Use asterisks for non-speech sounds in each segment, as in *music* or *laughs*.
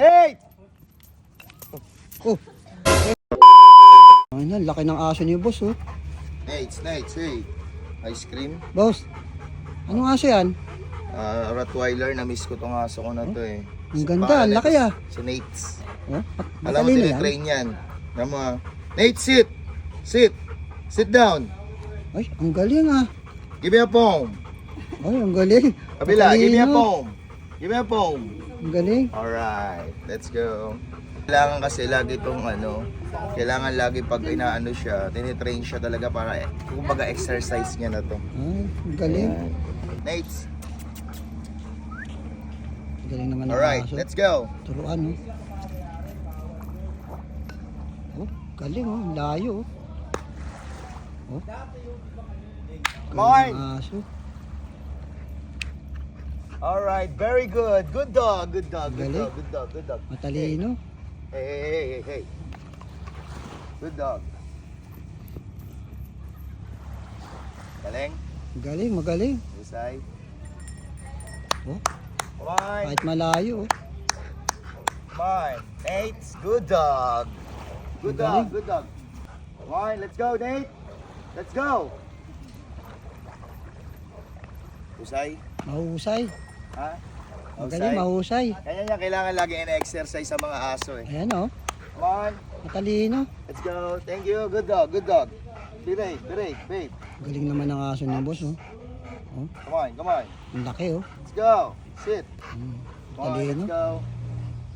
Nate! Oh. Ay na, laki ng aso niyo, boss, oh. Nate, Nate, hey. Ice cream. Boss, anong aso yan? Ah, Rottweiler, na-miss ko tong aso ko na to eh. Ang ganda, ang laki ah. Si Nate's. Oh, Alam mo, matalino yan. tinitrain yan. Alam mo, ah. Nate, sit! Sit! Sit down! Ay, ang galing ah. Give me a palm. Ay, ang galing. Kabila, give me a Matalino. palm. Give me a palm. Ang galing. Alright, let's go. Kailangan kasi lagi itong ano, kailangan lagi pag inaano siya, tinitrain siya talaga para, kumbaga exercise niya na to. Ang galing. Ayan. Nate, Ang galing naman ng alright, aso. let's go. Turuan, oh. Oh, galing, oh. Layo, oh. Oh. Come on. Ang aso. Alright, very good. Good dog, good dog, good Galing. dog, good dog, good dog. Matalino. Hey, hey, hey, hey, hey. Good dog. Galing. Galing, magaling. Husay. Oh, on. kahit malayo, oh. On. Nate, good dog. Good dog, galing. good dog. On, let's go, Nate. Let's go. Husay. Mahusay. Ha? Magaling, mahusay. Kanya niya kailangan lagi ina-exercise sa mga aso eh. Ayan, oh. Come on. Matalino. Let's go. Thank you. Good dog. Good dog. Biray, biray, babe. Galing naman ng aso niya, boss, oh. Come on, come on. Ang laki, oh. Let's go. Sit. Mm. Come on, let's go.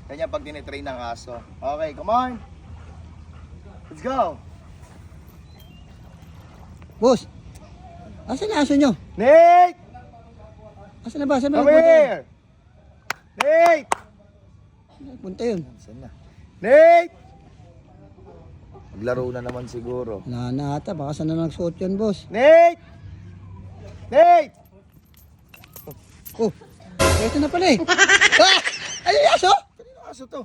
Kanya pag tinitrain ng aso. Okay, come on. Let's go. Boss, asan na aso nyo? Nate! Asan na ba? Asan na Come nagpunta yun? here! Nate! Punta yun. Saan na? Nate! Maglaro na naman siguro. Wala na ata. Baka saan na nagsuot yun, boss? Nate! Nate! Oh, ito na pala eh. ah! Ano yung aso? Kanino aso to?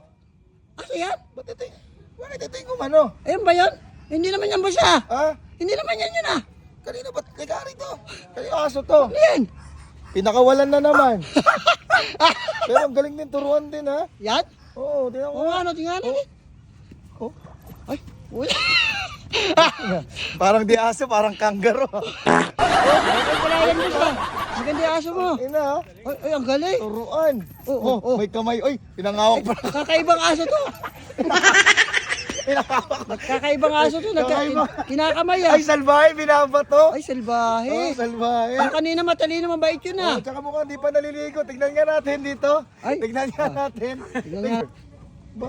Aso yan? Ba't ito? Bakit ito yung ano? Ayun ba yan? Hindi naman yan, boss ah. Ha? Hindi naman yan yun ah. Kanino ba't nagari to? Kanino aso to? Ano yan? Pinakawalan na naman. Pero ang galing din turuan din ha. Yan? Oo, tingnan Oo nga, ano, tingnan natin. Oh. Ay, uy. *laughs* Parang di aso, parang kanggaro. Ay, *laughs* wala yan, boss ah. Maganda yung aso mo. Ina ha. Ay, ay, ang galing. Turuan. Oo, Oh, oo. may kamay. Oy, pinangawak pa. Kakaibang aso to. *laughs* pinangawak. Kakaibang aso to. Nagka, kinakamay ah. Ay, salbahe, binabato. Ay, salbahe. Oh, salbahe. Ang kanina matalino, mabait yun ah. Oh, tsaka mukhang di pa naliligo. Tignan nga natin dito. Ay. Tignan nga natin. Tingnan nga. Ba?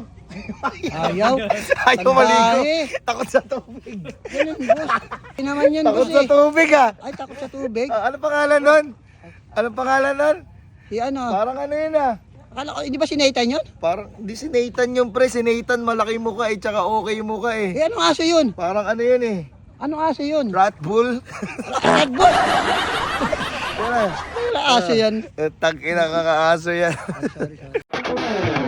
Ayaw. *laughs* Ayaw maligo. Takot sa tubig. Ganun, boss. Hindi naman yan, Takot boss sa eh. tubig ah. Ay, takot sa tubig. Ah, ano pangalan nun? Anong pangalan nun? Si ano, Parang ano yun ah. Akala ko, hindi ba si Nathan yun? Parang, di si Nathan yung pre. Si Nathan malaki mukha eh. Tsaka okay mukha eh. Eh, anong aso yun? Parang ano yun eh. Anong aso yun? Rat bull. Red Bull! *laughs* Wala aso yan. Eh, Tag ina kakaaso yan. *laughs* Sorry, sorry.